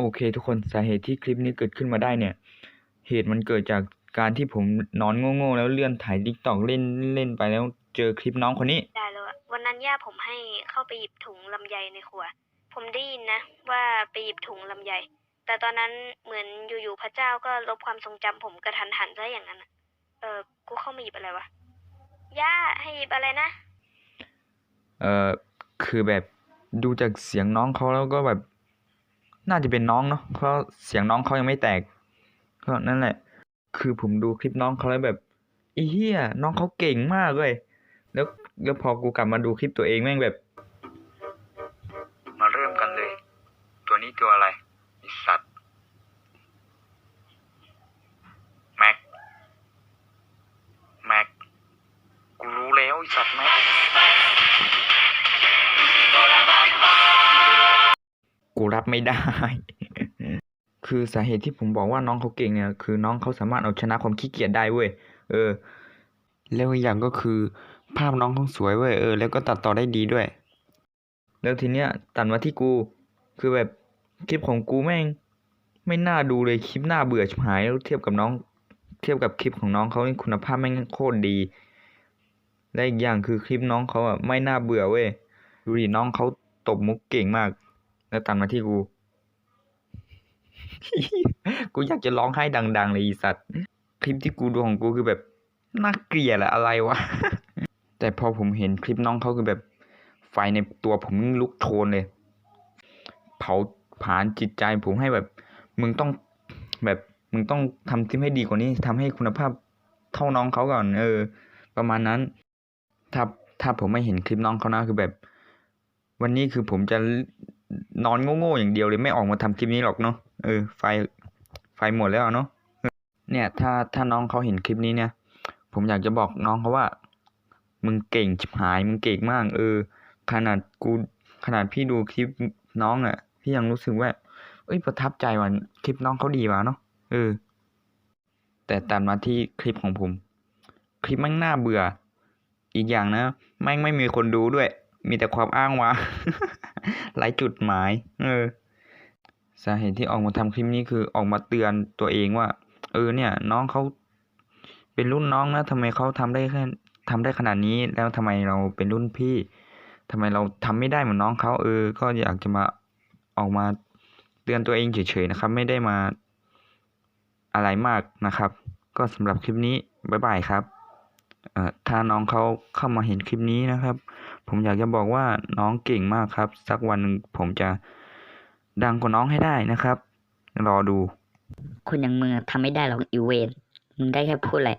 โอเค ทุกคนสาเหตุที่คลิปนี้เกิดขึ้นมาได้เนี่ย เหตุมันเกิดจากการที่ผมนอนโง่ๆแล้วเลื่อนถ่ายทิกตอกเล่นเล่นไปแล้วเจอคลิปน้องคนนี้ ได้แล้วอะวันนั้นย่าผมให้เข้าไปหยิบถุงลำไยในครัว ผมได้ยินนะ ว่าไปหยิบถุงลำไย แต่ตอนนั้นเหมือนอยู่ๆพระเจ้าก็ลบความทรงจำผมกระทันหันซะอย่างนั้นอะเออกูเข้ามาหยิบอะไรวะย่าให้หยิบอะไรนะ เอ่อคือแบบดูจากเสียงน้องเขาแล้วก็แบบ น่าจะเป็นน้องเนาะเพราะเสียงน้องเขายังไม่แตกก็นั่นแหละ คือผมดูคลิปน้องเขาแล้วแบบอ้เหี้ยน้องเขาเก่งมากเลยแล้วแล้วพอกูกลับมาดูคลิปตัวเองแม่งแบบ มาเริ่มกันเลย ตัวนี้ตัวอะไรไอสัตว์แม็กแม็กกูรู้แล้วไอสัตว์แม็ก กูรับไม่ได้ คือสาเหตุที่ผมบอกว่าน้องเขาเก่งเนี่ย คือน้องเขาสามารถเอาชนะความขี้เกียจได้เว้ย เออ แล้วอีกอย่างก็คือ ภาพน้องเขาสวยเว้ย เออ แล้วก็ตัดต่อได้ดีด้วย แล้วทีเนี้ยตัดมาที่กู คือแบบคลิปของกูแม่ง ไม่น่าดูเลยคลิปน่าเบื่อชิบหายเทียบกับน้อง เทียบกับคลิปของน้องเขานี่คุณภาพแม่งโคตรดี และอีกอย่างคือคลิปน้องเขาอะไม่น่าเบื่อเว้ย ดูดิน้องเขาตบมุกเก่งมาก แล้วตัดมาที่กู กูอยากจะร้องไห้ดัง ๆ เลยอีสัตว์ คลิปที่กูดูของกูคือแบบน่าเกลียดอะอะไรวะ แต่พอผมเห็นคลิปน้องเขาคือแบบ ไฟในตัวผมยิ่งลุกโชนเลย เผาผลาญจิตใจผมให้แบบ มึงต้องแบบมึงต้องทำคลิปให้ดีกว่านี้ทำให้คุณภาพเท่าน้องเขาก่อน เออ ประมาณนั้น ถ้าถ้าผมไม่เห็นคลิปน้องเขานะคือแบบ วันนี้คือผมจะ นอนโง่ๆอย่างเดียวเลยไม่ออกมาทำคลิปนี้หรอกเนาะเออไฟไฟหมดแล้วเนาะเนี่ย ถ้าถ้าน้องเขาเห็นคลิปนี้เนี่ย ผมอยากจะบอกน้องเขาว่า มึงเก่งชิบหายมึงเก่งมาก เออ ขนาดกูขนาดพี่ดูคลิปน้องอะ่ะ พี่ยังรู้สึกว่า เอ้ยประทับใจว่าคลิปน้องเขาดีว่ะเนาะเออ แต่ตัดมาที่คลิปของผม คลิปแม่งน่าเบื่อ อีกอย่างนะแม่งไม่มีคนดูด้วย มีแต่ความอ้างว้างไร้จุดหมาย เออ สาเหตุที่ออกมาทำคลิปนี้คือออกมาเตือนตัวเองว่า เออเนี่ย น้องเขาเป็นรุ่นน้องนะทำไมเขาทำได้แค่ทำได้ขนาดนี้แล้วทำไมเราเป็นรุ่นพี่ทำไมเราทำไม่ได้เหมือนน้องเขาเออ ก็อยากจะมาออกมาเตือนตัวเองเฉยๆนะครับ ไม่ได้มาอะไรมากนะครับ ก็สำหรับคลิปนี้บ๊ายบายครับเอ่อถ้าน้องเขาเข้ามาเห็นคลิปนี้นะครับ ผมอยากจะบอกว่าน้องเก่งมากครับ สักวันหนึ่งผมจะดังกว่าน้องให้ได้นะครับ รอดู คนอย่างมึงอะทำไม่ได้หรอกอีเวนมึงได้แค่พูดแหละ